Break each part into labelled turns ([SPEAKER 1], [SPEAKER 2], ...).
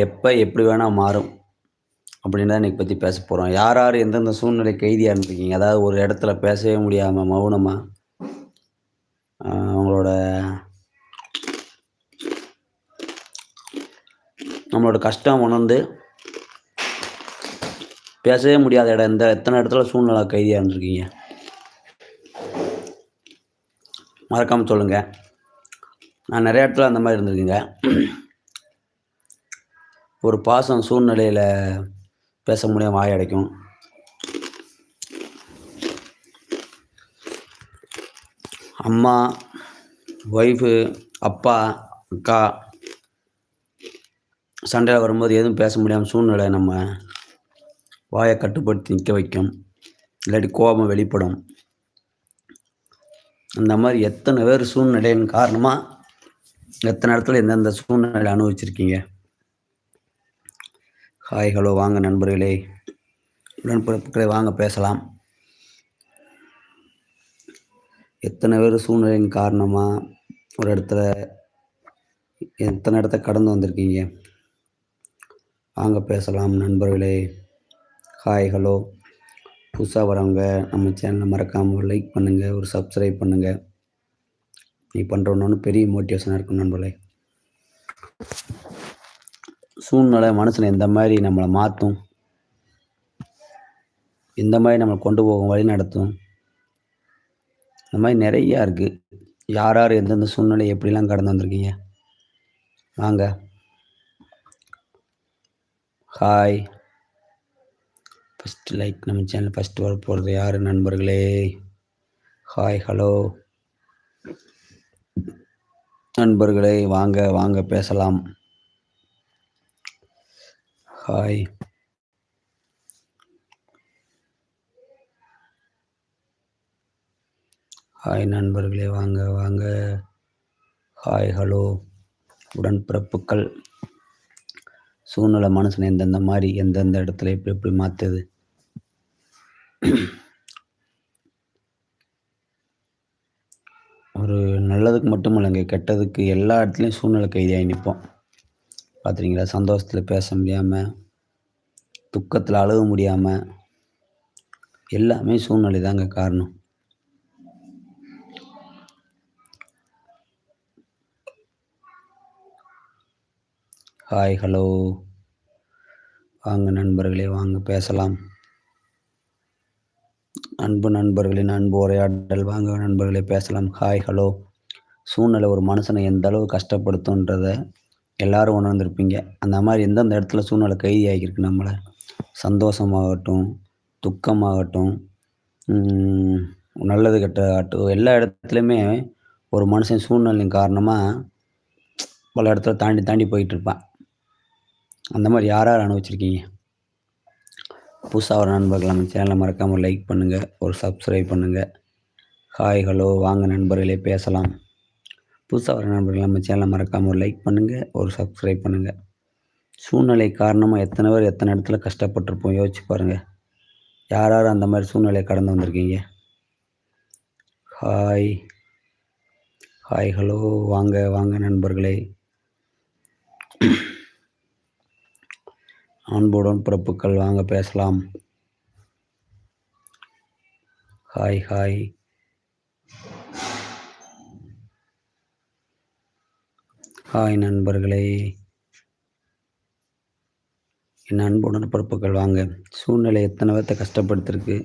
[SPEAKER 1] எப்போ எப்படி வேணால் மாறும் அப்படின்னு தான் இன்றைக்கி பற்றி பேச போகிறோம் யார் யார் எந்தெந்த சூழ்நிலை கைதியாக இருந்திருக்கீங்க அதாவது ஒரு இடத்துல பேசவே முடியாமல் மௌனமாக அவங்களோட நம்மளோட கஷ்டம் உணர்ந்து பேசவே முடியாத இடம் இந்த எத்தனை இடத்துல சூழ்நிலை கைதியாக இருந்திருக்கீங்க மறக்காமல் சொல்லுங்கள் நான் நிறைய இடத்துல அந்த மாதிரி இருந்திருக்கீங்க. ஒரு பாசம் சூழ்நிலையில் பேச முடியாமல் வாய் அடைக்கும். அம்மா ஒய்ஃபு அப்பா அக்கா சண்டையில் வரும்போது எதுவும் பேச முடியாமல் சூழ்நிலை நம்ம வாயை கட்டுப்படுத்தி நிற்க வைக்கும். இல்லாட்டி கோபம் வெளிப்படும். அந்த மாதிரி எத்தனை பேர் சூழ்நிலையின் காரணமாக எத்தனை இடத்துல எந்தெந்த சூழ்நிலை அனுபவிச்சிருக்கீங்க? ஹாய் ஹலோ வாங்க நண்பர்களே. உடன்பிறப்புகளை வாங்க பேசலாம். எத்தனை பேர் சூழ்நிலையின் காரணமாக ஒரு இடத்துல எத்தனை இடத்த கடந்து வந்திருக்கீங்க? வாங்க பேசலாம் நண்பர்களே. ஹாய் ஹலோ புதுசாக வரவங்க நம்ம சேனலை மறக்காமல் ஒரு லைக் பண்ணுங்கள் ஒரு சப்ஸ்கிரைப் பண்ணுங்கள் நீ பண்ணுற ஒன்று பெரிய மோட்டிவேஷனாக இருக்கும் நண்பர்களே. சூழ்நிலை மனசில் எந்த மாதிரி நம்மளை மாற்றும் எந்த மாதிரி நம்மளை கொண்டு போகும் வழி நடத்தும்? இந்த மாதிரி நிறையா இருக்குது யார் யார் எந்தெந்த சூழ்நிலை எப்படிலாம் கடந்து வந்திருக்கீங்க? வாங்க. ஹாய் ஃபஸ்ட்டு லைக் நம்ம சேனல் ஃபஸ்ட்டு வர போகிறது யார் நண்பர்களே? ஹாய் ஹலோ நண்பர்களே வாங்க வாங்க பேசலாம். ஹாய் ஹாய் நண்பர்களே. வாங்க வாங்க. ஹாய் ஹலோ உடன்பிறப்புக்கள் சூழ்நிலை மனசில் எந்தெந்த மாதிரி எந்தெந்த இடத்துல எப்படி எப்படி மாற்றுது ஒரு நல்லதுக்கு மட்டும் இல்லைங்க கெட்டதுக்கு எல்லா இடத்துலையும் சூழ்நிலை கைதியாகி நிற்போம் பார்த்துறீங்களா சந்தோஷத்தில் பேச முடியாமல் துக்கத்தில் அழுக முடியாமல் எல்லாமே சூழ்நிலை தாங்க காரணம். ஹாய் ஹலோ வாங்க நண்பர்களே வாங்க பேசலாம். அன்பு நண்பர்களின் அன்பு உரையாடல். வாங்க நண்பர்களே பேசலாம். ஹாய் ஹலோ சூழ்நிலை ஒரு மனுஷனை எந்த அளவு கஷ்டப்படுத்துன்றதை எல்லாரும் உணர்ந்திருப்பீங்க. அந்த மாதிரி எந்தெந்த இடத்துல சூழ்நிலை கைதி ஆகியிருக்கு நம்மளை? சந்தோஷமாகட்டும் துக்கமாகட்டும் நல்லது கெட்டதாகட்டும் எல்லா இடத்துலையுமே ஒரு மனுஷன் சூழ்நிலையின் காரணமாக பல இடத்துல தாண்டி தாண்டி போயிட்டுருப்பான் அந்த மாதிரி யார் யார் அனுபவிச்சிருக்கீங்க? புதுசாக ஒரு நண்பர்கள் நம்ம சேனலை மறக்காமல் லைக் பண்ணுங்கள் ஒரு சப்ஸ்கிரைப் பண்ணுங்கள் ஹாய் ஹலோ வாங்க நண்பர்களே பேசலாம். புதுசாக வர நண்பர்கள் நம்ம சேனலை மறக்காமல் ஒரு லைக் பண்ணுங்கள் ஒரு சப்ஸ்கிரைப் பண்ணுங்கள் சூழ்நிலை காரணமாக எத்தனை பேர் எத்தனை இடத்துல கஷ்டப்பட்டிருப்போம்? யோசிச்சு பாருங்கள் யார் யார் அந்த மாதிரி சூழ்நிலையை கடந்து வந்திருக்கீங்க? ஹாய் ஹாய் ஹலோ வாங்க வாங்க நண்பர்களே. அன்புடன் பிறப்புக்கள். வாங்க பேசலாம். ஹாய் ஹாய் ஹாய் நண்பர்களே. என் அன்புடன் பொறுப்புகள் வாங்க. சூழ்நிலை எத்தனை பேர்த்த கஷ்டப்படுத்திருக்கு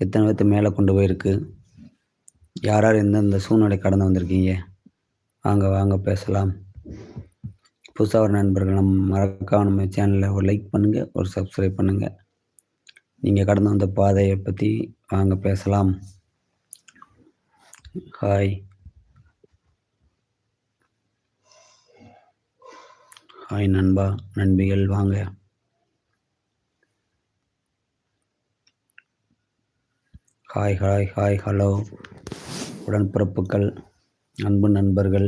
[SPEAKER 1] எத்தனை பேர்த்த மேலே கொண்டு போயிருக்கு யார் யார் எந்தெந்த சூழ்நிலை கடந்து வந்திருக்கீங்க? வாங்க வாங்க பேசலாம். புதுசாக ஒரு நண்பர்கள் நம்ம மறக்காம நம்ம சேனலில் ஒரு லைக் பண்ணுங்கள் ஒரு சப்ஸ்கிரைப் பண்ணுங்கள் நீங்கள் கடந்து வந்த பாதையை பற்றி வாங்க பேசலாம். ஹாய் ஹாய் நண்பா நண்பிகள் வாங்க. ஹாய் ஹாய் ஹாய் ஹலோ உடன்பிறப்புகள் அன்பு நண்பர்கள்.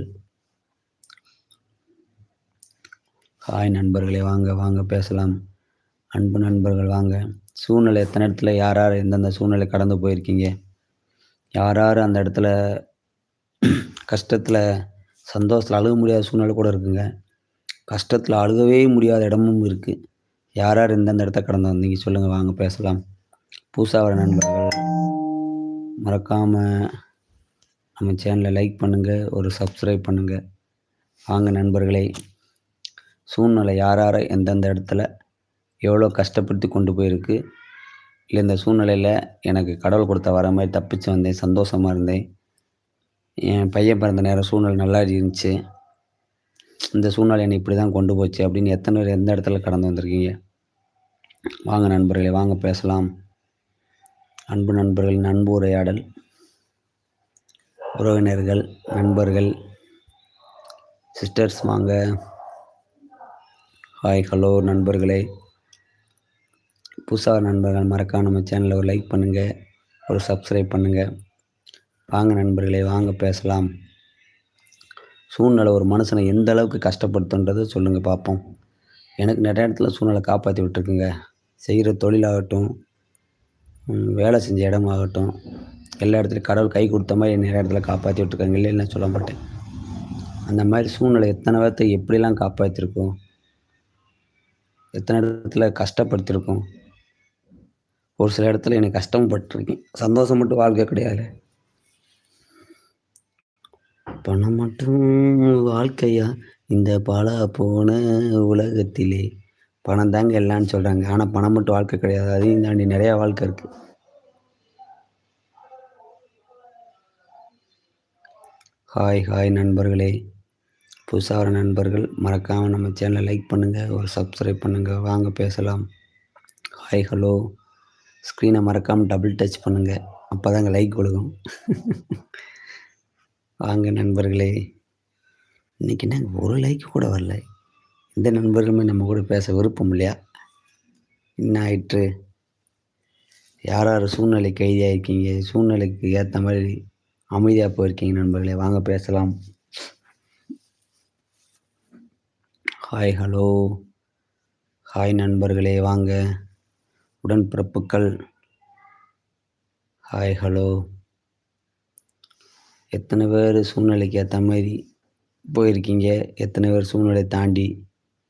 [SPEAKER 1] ஹாய் நண்பர்களே வாங்க வாங்க பேசலாம். அன்பு நண்பர்கள் வாங்க. சூழ்நிலை எத்தனை இடத்துல யார் யார் எந்தெந்த சூழ்நிலை கடந்து போயிருக்கீங்க? யார் யார் அந்த இடத்துல கஷ்டத்தில் சந்தோஷத்தில் அழுக முடியாத சூழ்நிலை கூட இருக்குங்க. கஷ்டத்தில் அழுகவே முடியாத இடமும் இருக்குது யார் யார் எந்தெந்த இடத்த கடந்து வந்தீங்க? சொல்லுங்கள் வாங்க பேசலாம். புதுசாக வர நண்பர்கள். மறக்காமல் நம்ம சேனலை லைக் பண்ணுங்கள் ஒரு சப்ஸ்கிரைப் பண்ணுங்கள் வாங்க நண்பர்களே சூழ்நிலை யார் யாரை எந்தெந்த இடத்துல எவ்வளோ கஷ்டப்படுத்தி கொண்டு போயிருக்கு? இல்லை இந்த சூழ்நிலையில் எனக்கு கடவுள் கொடுத்த வர மாதிரி தப்பிச்சு வந்தேன் சந்தோஷமாக இருந்தேன். என் பையன் பிறந்த நேரம் சூழ்நிலை நல்லா இருந்துச்சு. இந்த சூழ்நிலை என்னை இப்படி தான் கொண்டு போச்சு அப்படின்னு எத்தனை பேர் எந்த இடத்துல கடந்து வந்திருக்கீங்க? வாங்க நண்பர்களே வாங்க பேசலாம். அன்பு நண்பர்கள் அன்பு உரையாடல் உறவினர்கள் நண்பர்கள் சிஸ்டர்ஸ் வாங்க. ஹாய் ஹலோ நண்பர்களே. புதுசாக நண்பர்கள் மறக்காம நம்ம சேனலை ஒரு லைக் பண்ணுங்கள் ஒரு சப்ஸ்கிரைப் பண்ணுங்கள் வாங்க நண்பர்களே வாங்க பேசலாம். சூழ்நிலை ஒரு மனுஷனை எந்த அளவுக்கு கஷ்டப்படுத்துன்றதை சொல்லுங்கள் பார்ப்போம். எனக்கு நிறைய இடத்துல சூழ்நிலை காப்பாற்றி விட்டுருக்குங்க. செய்கிற தொழிலாகட்டும் வேலை செஞ்ச இடமாகட்டும் எல்லா இடத்துலையும் கடவுள் கை கொடுத்த மாதிரி நிறைய இடத்துல காப்பாற்றி விட்டுருக்காங்க இல்லைன்னு சொல்ல மாட்டேன். அந்த மாதிரி சூழ்நிலை எத்தனை பேர்த்தை எப்படிலாம் காப்பாற்றிருக்கோம் எத்தனை இடத்துல கஷ்டப்படுத்திருக்கோம்? ஒரு சில இடத்துல எனக்கு கஷ்டப்பட்டுருக்கேன் சந்தோஷம் மட்டும் வாழ்க்கை கிடையாது. பணம் மட்டும் வாழ்க்கையா? இந்த பல போன உலகத்திலே பணம் தாங்க எல்லாம்னு சொல்கிறாங்க ஆனால் பணம் மட்டும் வாழ்க்கை கிடையாது. அதையும் தாண்டி நிறையா வாழ்க்கை இருக்குது ஹாய் ஹாய் நண்பர்களே. புதுசாக வர நண்பர்கள் மறக்காமல் நம்ம சேனலை லைக் பண்ணுங்கள் ஒரு சப்ஸ்கிரைப் பண்ணுங்கள் வாங்க பேசலாம். ஹாய் ஹலோ ஸ்க்ரீனை மறக்காமல் டபுள் டச் பண்ணுங்கள் அப்போ தாங்க லைக் கொடுக்கும் வாங்க நண்பர்களே. இன்றைக்கி நாங்கள் ஒரு லைக் கூட வரல. எந்த நண்பர்களுமே நம்ம கூட பேச விருப்பம் இல்லையா? என்ன ஆயிற்று யார் யார் சூழ்நிலை கைதியாக இருக்கீங்க சூழ்நிலைக்கு ஏற்ற மாதிரி அமைதியாக போயிருக்கீங்க நண்பர்களே. வாங்க பேசலாம். ஹாய் ஹலோ ஹாய் நண்பர்களே. வாங்க. உடன்பிறப்புக்கள் ஹாய் ஹலோ எத்தனை பேர் சூழ்நிலைக்கு ஏற்ற மாதிரி போயிருக்கீங்க? எத்தனை பேர் சூழ்நிலை தாண்டி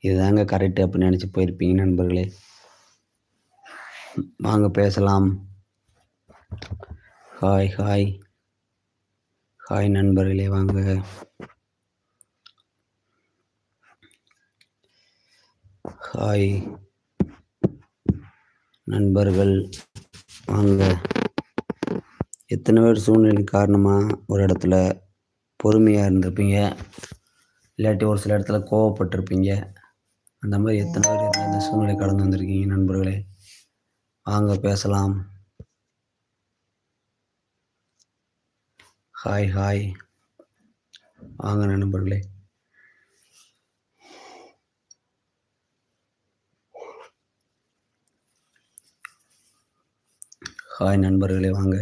[SPEAKER 1] இதுதாங்க கரெக்டு அப்படின்னு நினச்சி போயிருப்பீங்க நண்பர்களே. வாங்க பேசலாம். ஹாய் ஹாய் ஹாய் நண்பர்களே வாங்க. ஹாய் நண்பர்கள் வாங்க. எத்தனை பேர் சூழ்நிலை காரணமாக ஒரு இடத்துல பொறுமையாக இருந்திருப்பீங்க? இல்லாட்டி ஒரு சில இடத்துல கோவப்பட்டிருப்பீங்க? அந்த மாதிரி எத்தனை பேர் எந்தெந்த சூழ்நிலை கடந்து வந்திருக்கீங்க நண்பர்களே? வாங்க பேசலாம். ஹாய் ஹாய் வாங்க நண்பர்களே. ஹாய் நண்பர்களே வாங்க.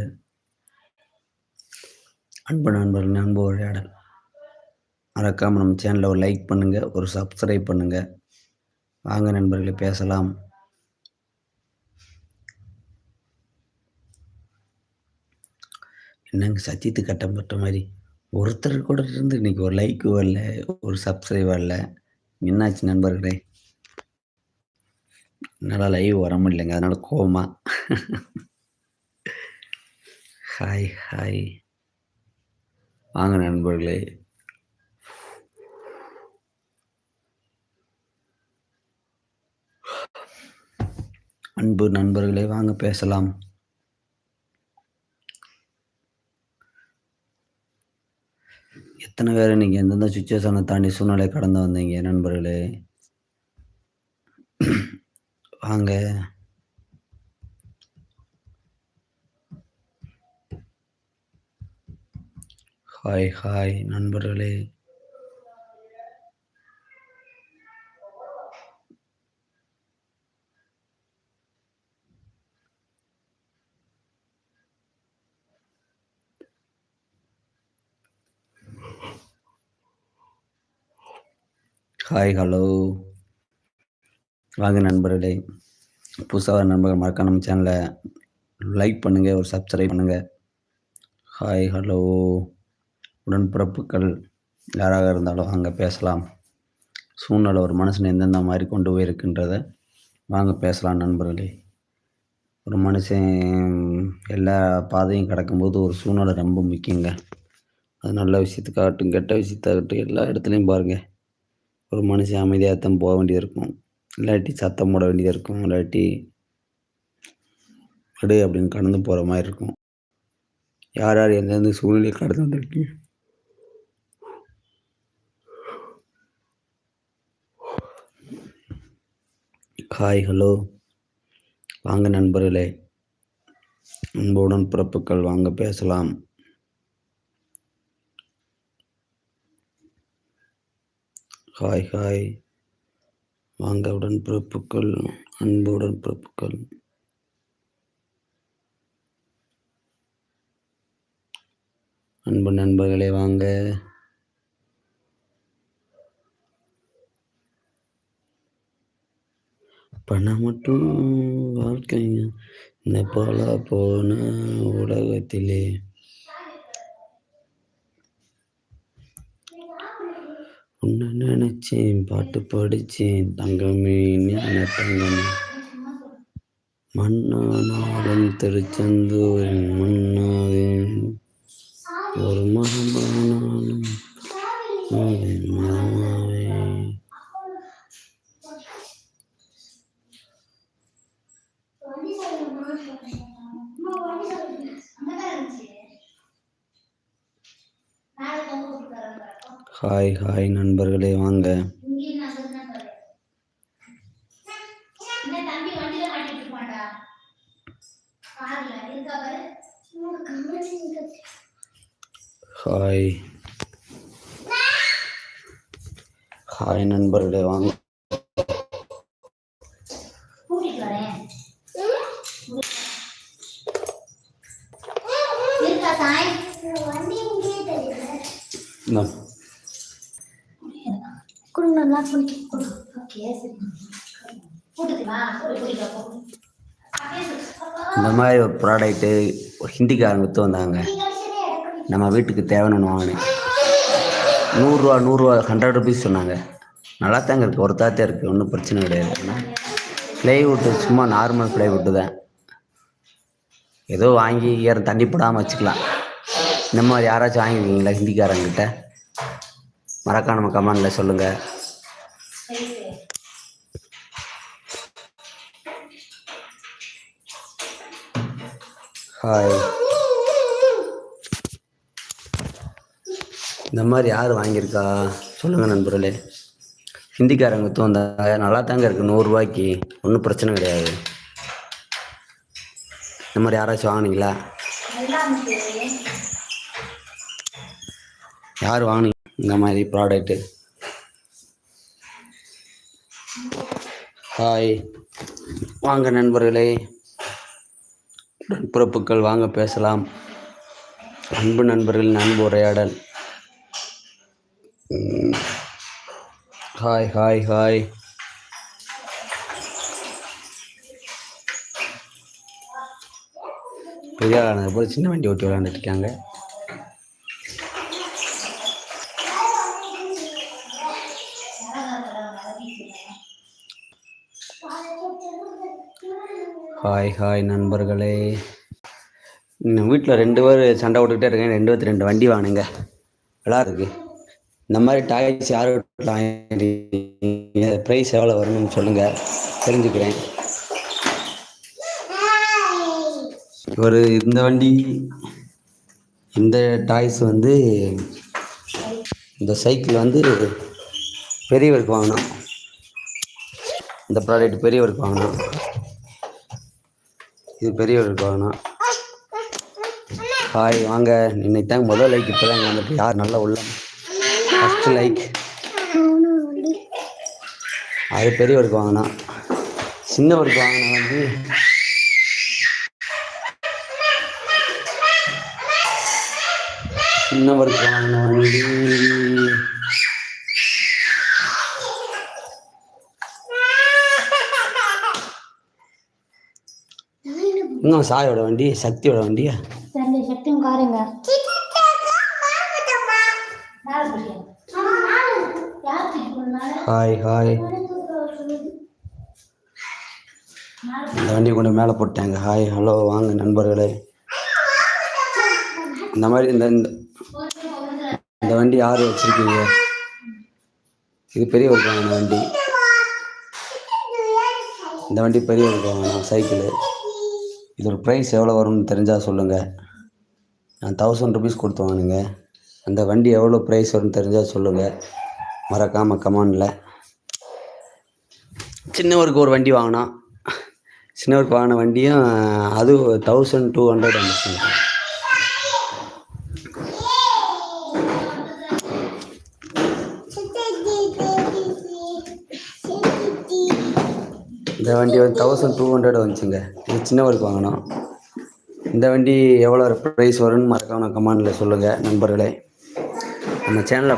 [SPEAKER 1] அன்பு நண்பர்கள் அன்பு உரையாடல் மறக்காமல் நம்ம சேனலில் ஒரு லைக் பண்ணுங்கள் ஒரு சப்ஸ்கிரைப் பண்ணுங்கள் வாங்க நண்பர்களே பேசலாம். என்னங்க சத்தியத்து கட்டப்பட்ட மாதிரி? ஒருத்தர் கூட இருந்து இன்னைக்கு ஒரு லைக் வரல ஒரு சப்ஸ்கிரைப் வரல. என்னாச்சு நண்பர்களே? என்னால் லைவ் வர முடியலைங்க அதனால் கோமா ஹாய் ஹாய் வாங்க நண்பர்களே. அன்பு நண்பர்களே வாங்க பேசலாம். எத்தனை பேர் நீங்கள் எந்தெந்த சுச்சுவேஷனை தாண்டி சூழ்நிலை கடந்து வந்தீங்க நண்பர்களே? வாங்க. ஹாய் ஹாய் நண்பர்களே. ஹாய் ஹலோ வாங்க நண்பர்களே. புதுசாக நண்பர்கள் மறக்க நம்ம சேனலை லைக் பண்ணுங்கள் ஒரு சப்ஸ்கிரைப் பண்ணுங்கள் ஹாய் ஹலோ உடன்பிறப்புகள் யாராக இருந்தாலும் அங்கே பேசலாம். சூழ்நிலை ஒரு மனுஷனை எந்தெந்த மாதிரி கொண்டு போயிருக்குன்றத வாங்க பேசலாம் நண்பர்களே. ஒரு மனுஷன் எல்லா பாதையும் கடக்கும்போது ஒரு சூழ்நிலை ரொம்ப முக்கியங்க. அது நல்ல விஷயத்துக்காகட்டும் கெட்ட விஷயத்தாகட்டும் எல்லா இடத்துலையும் பாருங்கள் ஒரு மனுஷன் அமைதியாகத்தான் போக வேண்டியது இருக்கும் இல்லாட்டி சத்தம் போட வேண்டியது இருக்கும் இல்லாட்டி அடு அப்படின்னு கடந்து போகிற மாதிரி இருக்கும் யார் யார் எந்தெந்த சூழ்நிலையை கடந்து வந்திருக்கீங்க? Hi hello. வாங்க நண்பர்களே. அன்புடன் பிறப்புக்கள். வாங்க பேசலாம். ஹாய் ஹாய் வாங்க உடன் பிறப்புக்கள் அன்புடன் பிறப்புக்கள். அன்பு நண்பர்களே வாங்க. பணம் மட்டும் வாழ்க்கைங்க இந்த போல போன உலகத்திலே நினைச்சேன் பாட்டு படிச்சேன் தங்கமே ஞான தங்கமே மன்னானாலும் திருச்செந்தூரின் மன்னாவின் ஒரு மகமான ஹாய் ஹாய் நண்பர்களே வாங்க. ஹாய். ஹாய் நண்பர்களே வாங்க.
[SPEAKER 2] கூட்டிட்டு வரேன் இருக்கா சாய் வண்டி இங்கே தெரியல
[SPEAKER 1] இந்தா.
[SPEAKER 2] குடு நல்லா ஓகே சரி
[SPEAKER 1] இந்த மாதிரி ஒரு ப்ராடக்ட்டு ஹிந்திக்காரங்க விற்று வந்தாங்க. நம்ம வீட்டுக்கு தேவைன்னு வாங்கினேன் நூறுரூவா நூறுரூவா ஹண்ட்ரட் ருபீஸ் சொன்னாங்க. நல்லா தாங்க இருக்குது ஒருத்தாத்தே இருக்குது ஒன்றும் பிரச்சனை கிடையாது. ஆனால் ப்ளைவுட்டு சும்மா நார்மல் ப்ளைவுட்டு தான். ஏதோ வாங்கி ஈரம் தண்ணி போடாமல் வச்சுக்கலாம். இந்த மாதிரி யாராச்சும் வாங்கியிருக்கீங்களா ஹிந்திக்காரங்கிட்ட? மறக்காம கமெண்டில் சொல்லுங்கள் ஹாய். இந்த மாதிரி யார் வாங்கியிருக்கா? சொல்லுங்கள் நண்பர்களே. ஹிந்திக்காரங்க தோந்தாங்க. நல்லா தாங்க இருக்குது நூறுரூவாய்க்கு ஒன்றும் பிரச்சனை கிடையாது. இந்த மாதிரி யாராச்சும் வாங்கினீங்களா? யார் வாங்கினீங்க? இந்த மாதிரி ப்ராடக்ட்டு ஹாய். வாங்க நண்பர்களே. நட்புறப்புகள் வாங்க பேசலாம். அன்பு நண்பர்கள் அன்பு உரையாடல். Hi hi hi. பெரிய ஆளானது போல சின்ன வண்டி ஓட்டி விளாண்டுட்டு இருக்காங்க. ஹாய் ஹாய் நண்பர்களே. இன்னும் வீட்டில் ரெண்டு பேர் சண்டை விட்டுக்கிட்டே இருக்கேன். ரெண்டு பேர்த்து ரெண்டு வண்டி வாங்குங்க. நல்லா இருக்கு. இந்த மாதிரி டாய்ஸ் யார் ப்ரைஸ் எவ்வளோ வரணும்னு சொல்லுங்கள் தெரிஞ்சுக்கிறேன். ஒரு இந்த வண்டி இந்த டாய்ஸ் வந்து இந்த சைக்கிள் வந்து பெரியவருக்கு வாங்கினோம். இந்த ப்ராடக்ட் பெரியவருக்கு வாங்கினோம். இது பெரியவருக்கு வாங்கினோம் ஹாய் வாங்க. இன்னைக்கு தாங்க முதல் லைக் இப்போ தான் வந்துட்டு யார் நல்லா உள்ள? ஃபஸ்ட்டு லைக் அது பெரியவருக்கு வாங்கினோம் சின்னவருக்கு வாங்கின வந்து சின்னவருக்கு வாங்கின வந்து இன்னும் சாயோட வண்டி சக்தியோட வண்டியா?
[SPEAKER 2] சரி சக்தியும் காருங்க.
[SPEAKER 1] ஹாய் ஹாய் இந்த வண்டியை கொண்டு மேலே போட்டாங்க ஹாய் ஹலோ வாங்க நண்பர்களே. இந்த மாதிரி இந்த இந்த- இந்த வண்டி யார் வச்சுருக்கீங்க? இது பெரியவருக்கு வாங்கின வண்டி. இந்த வண்டி பெரியவருக்கு வாங்கின சைக்கிள். இதோட ப்ரைஸ் எவ்வளோ வரும்னு தெரிஞ்சால் சொல்லுங்கள் நான் தௌசண்ட் ருபீஸ் கொடுத்து வாங்கினுங்க. அந்த வண்டி எவ்வளோ ப்ரைஸ் வரும்னு தெரிஞ்சால் சொல்லுங்கள் மறக்காமல் கமானில் சின்னவருக்கு ஒரு வண்டி வாங்கினோம் சின்னவருக்கு வாங்கின வண்டியும் அது தௌசண்ட் டூ ஹண்ட்ரட் வந்துச்சுங்க இந்த வண்டி வந்து தௌசண்ட் டூ ஹண்ட்ரட் வந்துச்சுங்க. இது சின்னவருக்கு வாங்கினோம். இந்த வண்டி எவ்வளோ ப்ரைஸ் வரும்னு மறக்காம கமெண்டில் சொல்லுங்கள் நண்பர்களே. நம்ம சேனலை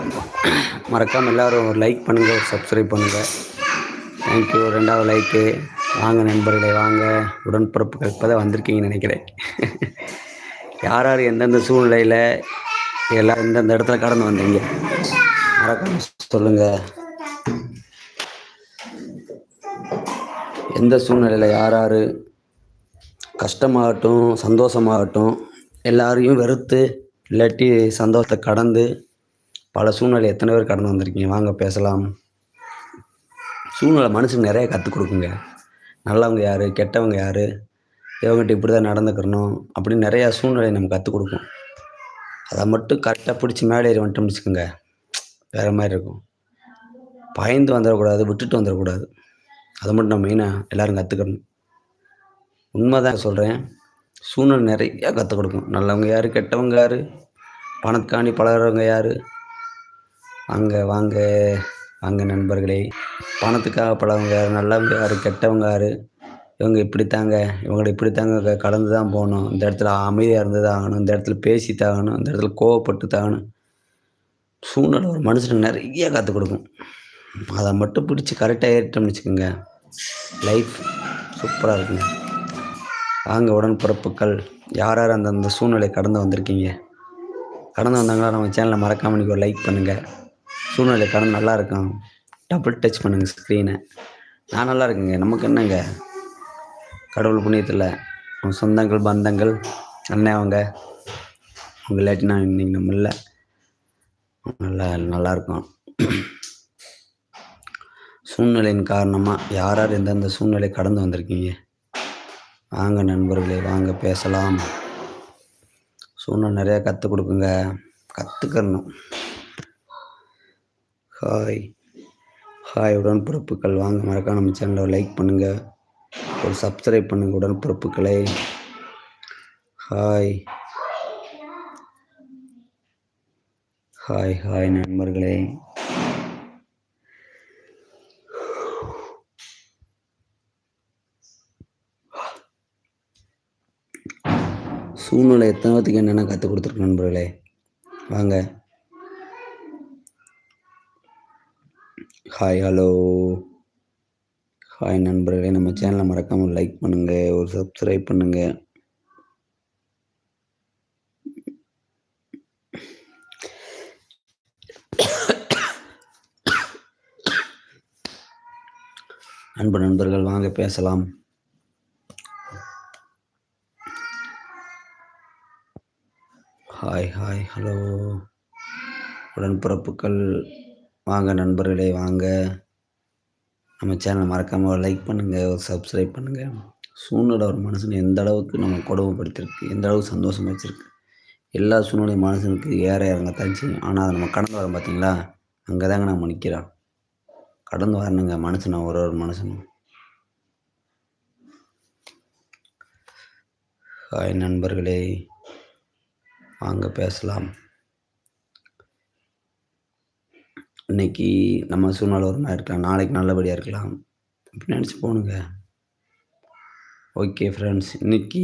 [SPEAKER 1] மறக்காமல் எல்லோரும் ஒரு லைக் பண்ணுங்கள் ஒரு சப்ஸ்கிரைப் பண்ணுங்கள் தேங்க்யூ ரெண்டாவது லைக்கு வாங்க நண்பர்களே வாங்க. உடன்பிறப்புகள் இப்போ தான் வந்திருக்கீங்கன்னு நினைக்கிறேன். யார் யார் எந்தெந்த சூழ்நிலையில் எல்லாம் எந்தெந்த இடத்துல கடந்து வந்தீங்க மறக்காமல் சொல்லுங்கள் எந்த சூழ்நிலையில் யார் யார் கஷ்டமாகட்டும் சந்தோஷமாகட்டும் எல்லாரையும் வெறுத்து இல்லாட்டி சந்தோஷத்தை கடந்து பல சூழ்நிலை எத்தனை பேர் கடந்து வந்திருக்கீங்க? வாங்க பேசலாம். சூழ்நிலை மனுஷனுக்கு நிறைய கற்றுக் கொடுக்குங்க. நல்லவங்க யார்? கெட்டவங்க யார்? இவங்ககிட்ட இப்படி தான் நடந்துக்கிறணும் அப்படின்னு நிறையா சூழ்நிலையை நம்ம கற்றுக் கொடுக்கும். அதை மட்டும் கரெக்டாக பிடிச்சி மேலே ஏறி வந்துட்டோம்னு வச்சுக்கோங்க. வேறு மாதிரி இருக்கும். பயந்து வந்துடக்கூடாது விட்டுட்டு வந்துடக்கூடாது. அதை மட்டும் நான் மெயினாக எல்லோரும் கற்றுக்கணும் உண்மை தான் சொல்கிறேன் சூழ்நிலை நிறையா கற்றுக் கொடுக்கும். நல்லவங்க யார் கெட்டவங்க யார் பணத்துக்காண்டி பழகிறவங்க யார்? வாங்க வாங்க வாங்க நண்பர்களே. பணத்துக்காக பழகவங்க யார் நல்லவங்க யார் கெட்டவங்க யார்? இவங்க இப்படித்தாங்க இவங்களை இப்படித்தாங்க தாங்க கலந்து தான் போகணும். இந்த இடத்துல அமைதியாக இருந்து தான் ஆகணும். இந்த இடத்துல பேசி தாகணும் இந்த இடத்துல கோவப்பட்டு தாகணும் சூழ்நிலை ஒரு மனுஷனுக்கு நிறைய கற்றுக் கொடுக்கும். அதை மட்டும் பிடிச்சி கரெக்டாக ஏறிட்டோம்னு வச்சுக்கோங்க. லைஃப் சூப்பராக இருக்குங்க. வாங்க உடன்பிறப்புகள். யார் யார் அந்தந்த சூழ்நிலை கடந்து வந்திருக்கீங்க? கடந்து வந்தாங்களா நம்ம சேனலை மறக்காமல் இன்றைக்கி ஒரு லைக் பண்ணுங்கள் சூழ்நிலை கடந்து நல்லா இருக்கும். டபுள் டச் பண்ணுங்கள் ஸ்க்ரீனை நான் நல்லா இருக்குங்க. நமக்கு என்னங்க? கடவுள் புண்ணியத்தில் உங்கள் சொந்தங்கள் பந்தங்கள் அண்ணன் அவங்க. அவங்க இல்லாட்டி நான் இன்னைக்கு நம்ம இல்லை. நல்லா நல்லாயிருக்கும் சூழ்நிலையின் காரணமாக யார் யார் எந்தெந்த சூழ்நிலை கடந்து வந்திருக்கீங்க? வாங்க நண்பர்களே வாங்க பேசலாம். சூழ்நிலை நிறையா கற்றுக் கொடுக்குங்க. கற்றுக்கணும் ஹாய் ஹாய் உடன்பிறப்புகள். வாங்க மறக்காம நம்ம சேனலை லைக் பண்ணுங்கள் ஒரு சப்ஸ்கிரைப் பண்ணுங்கள் உடன்பிறப்புகளை. ஹாய் ஹாய் ஹாய் நண்பர்களே. சூழ்நிலை எத்தனை பேத்துக்கு என்னென்ன கற்றுக் கொடுத்துருக்கு நண்பர்களே? வாங்க. ஹாய் ஹலோ ஹாய் நண்பர்களே நம்ம சேனலை மறக்காமல் லைக் பண்ணுங்கள் ஒரு சப்ஸ்கிரைப் பண்ணுங்கள் அன்பு நண்பர்கள் வாங்க பேசலாம். ஹாய் ஹாய் ஹலோ உடன்பிறப்புகள். வாங்க நண்பர்களே வாங்க. நம்ம சேனல் மறக்காமல் லைக் பண்ணுங்கள் ஒரு சப்ஸ்கிரைப் பண்ணுங்கள் சூழ்நிலை ஒரு மனுஷனை எந்த அளவுக்கு நம்ம கொடுமைப்படுத்திருக்கு எந்த அளவுக்கு சந்தோஷம் வச்சுருக்கு. எல்லா சூழ்நிலையும் மனுஷனுக்கு ஏற இறங்க செய்யும் ஆனால் அதை நம்ம கடந்து வரோம் பார்த்தீங்களா அங்கே தாங்க நம்ம நிற்கிறோம் கடந்து வரணுங்க மனுஷனை ஒரு ஒரு மனுஷனும். ஹாய் நண்பர்களே. வாங்க பேசலாம். இன்னைக்கு நம்ம சூழ்நிலை ஒரு மாதிரி இருக்கலாம். நாளைக்கு நல்லபடியாக இருக்கலாம். அப்படி நினச்சி போகணுங்க ஓகே ஃப்ரெண்ட்ஸ் இன்னைக்கு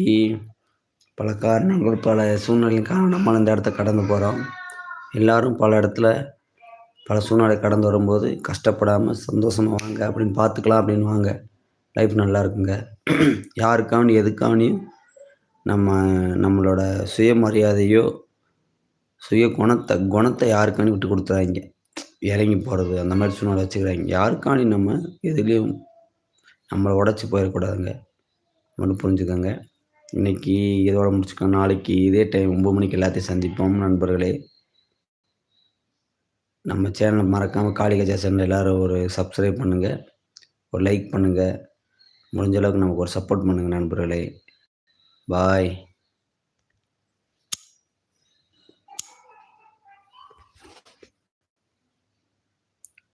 [SPEAKER 1] பல காரணங்கள் பல சூழ்நிலையின் காரணமாக இந்த இடத்த கடந்து போகிறோம் எல்லோரும் பல இடத்துல பல சூழ்நிலை கடந்து வரும்போது கஷ்டப்படாமல் சந்தோஷமாக வாங்க அப்படின்னு பார்த்துக்கலாம் அப்படின்னு வாங்க. லைஃப் நல்லா இருக்குங்க. யாருக்காவணி எதுக்காவணியும் நம்ம நம்மளோட சுயமரியாதையோ சுய குணத்தை குணத்தை யாருக்காண்டி விட்டு கொடுத்துறாங்க? இறங்கி போகிறது அந்த மாதிரி சூழ்நிலை வச்சுக்கிறாங்க. யாருக்காண்டி நம்ம எதுலேயும் நம்மளை உடச்சி போயிடக்கூடாதுங்க. மட்டும் புரிஞ்சுக்கோங்க. இன்னைக்கு இதோட முடிச்சுக்கோங்க. நாளைக்கு இதே டைம் ஒம்பது மணிக்கு எல்லாத்தையும் சந்திப்போம் நண்பர்களே. நம்ம சேனலை மறக்காமல் காளிகஜா சேனல் எல்லோரும் ஒரு சப்ஸ்கிரைப் பண்ணுங்கள் ஒரு லைக் பண்ணுங்கள் முடிஞ்ச அளவுக்கு நமக்கு ஒரு சப்போர்ட் பண்ணுங்கள் நண்பர்களே. Bye.